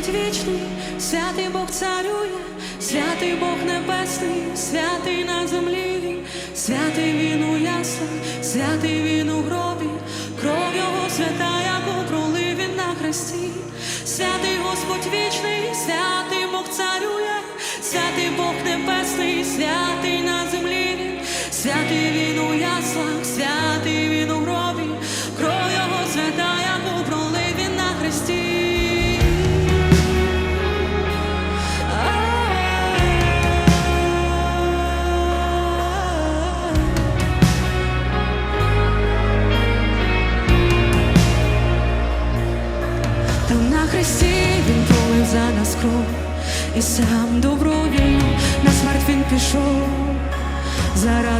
будуть вічні, святий Бог царює, святий Бог небесний, святий на землі, він, святий він у яслах, святий він у гробі, кров його свята, як пролив він на хресті, святий Господь вічний, святий Бог царює, святий Бог небесний, святий на землі, він, святий він у яслах, святий він.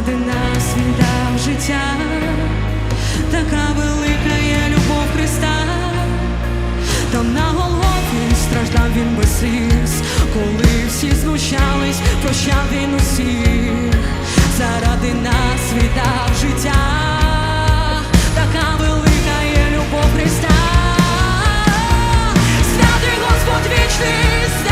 заради нас він дав життя, така велика є любов Христа, там на голові страждав він Месис, коли всі знущались, прощав він усіх, заради нас віддав життя, така велика є любов Христа, святий Господь вічний.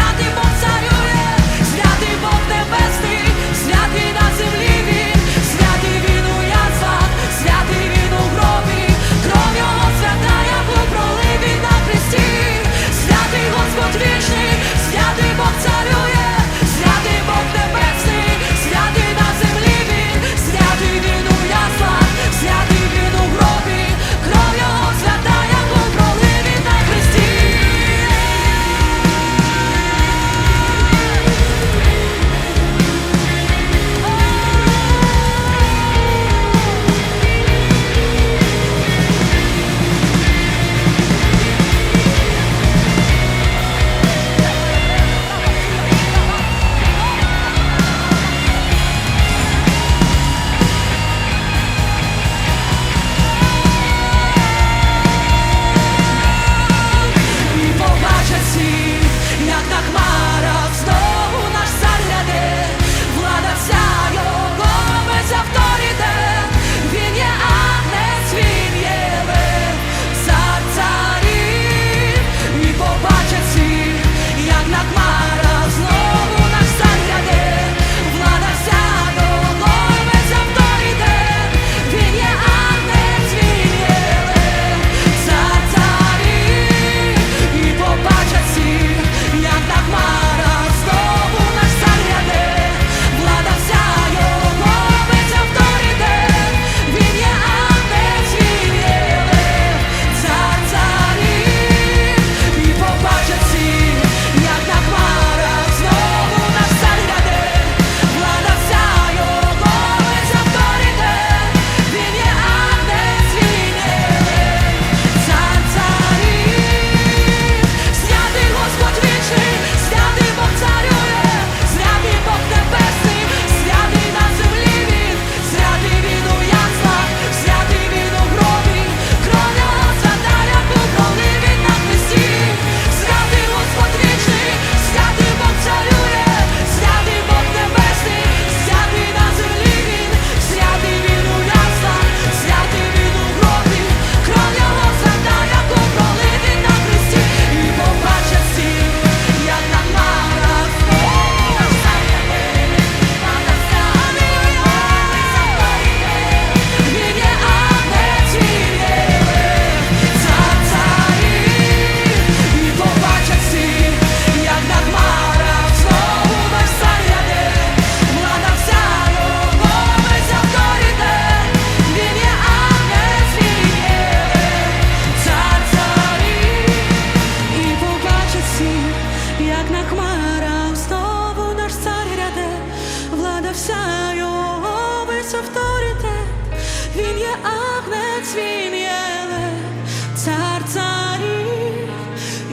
весь цар царів,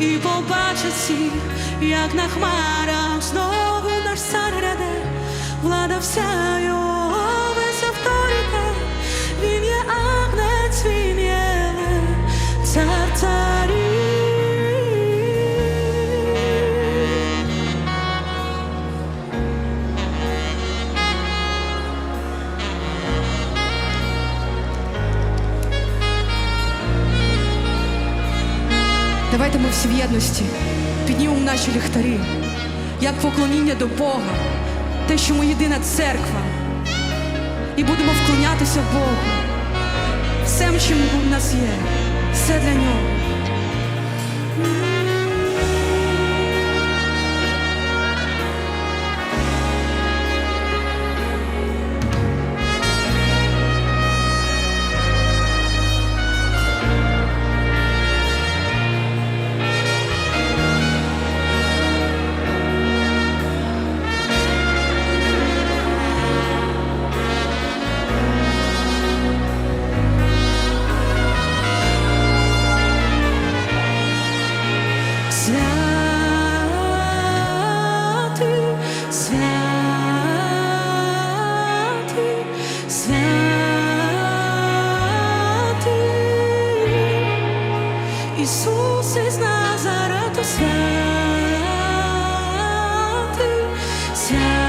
і побачить всіх, як на хмарах знову наш цар ряде, влада вся його. Ми в єдності. Піднімемо наші ліхтарі, як поклоніння до Бога, те, що ми єдина церква, і будемо вклонятися Богу. Всем, чим у нас є, все для нього. Ісус із Назарету, святий, святий,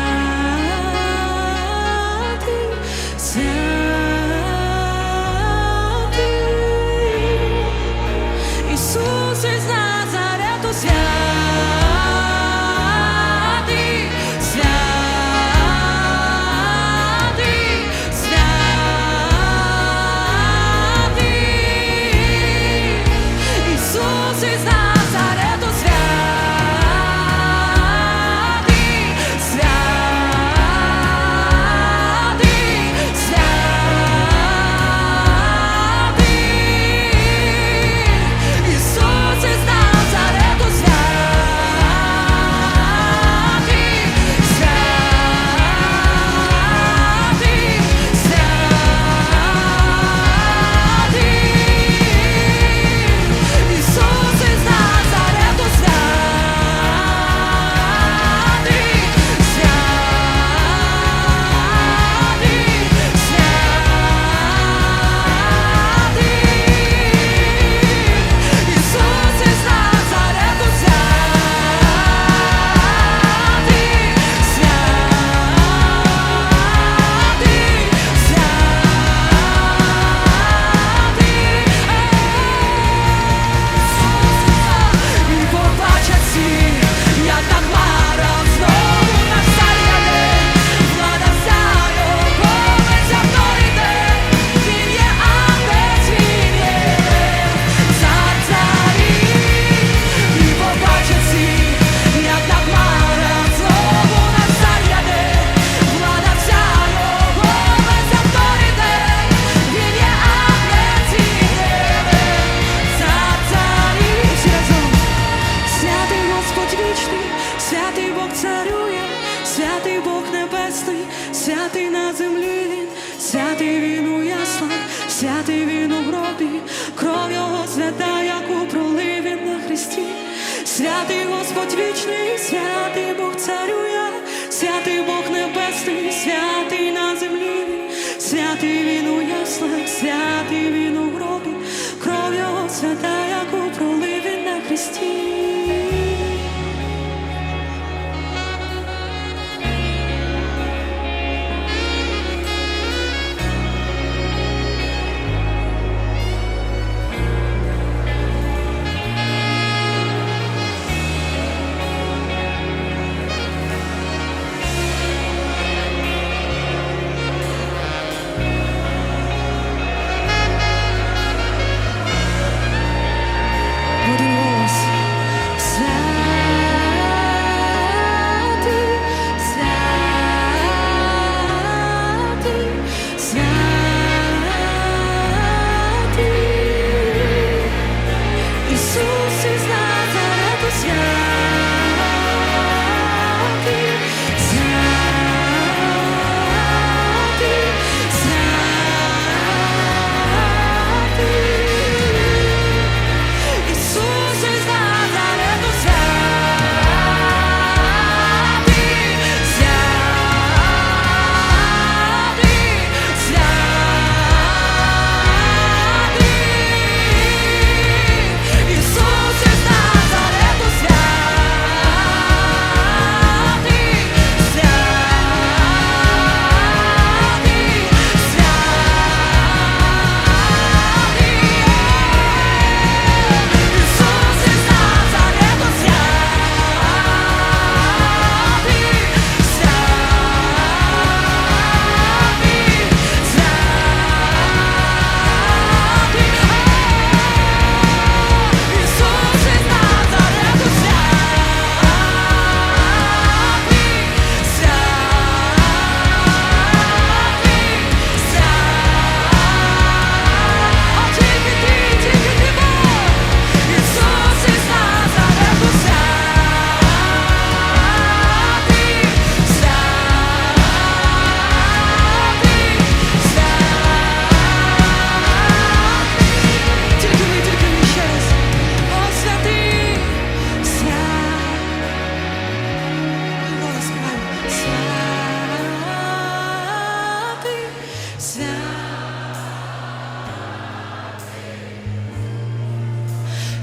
Господь вічний, святий Бог царює, святий Бог небесний, святий на землі святий він у яслах, святий він у гробі, кров свята, яку пролив він на хресті.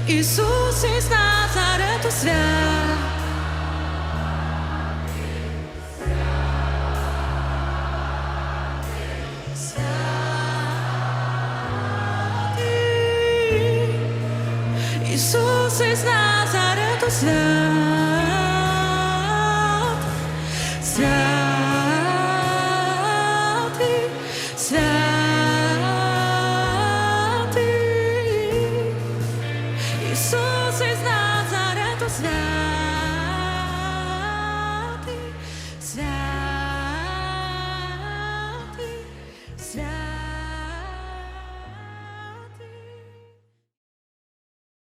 Ісус із Назарету свят.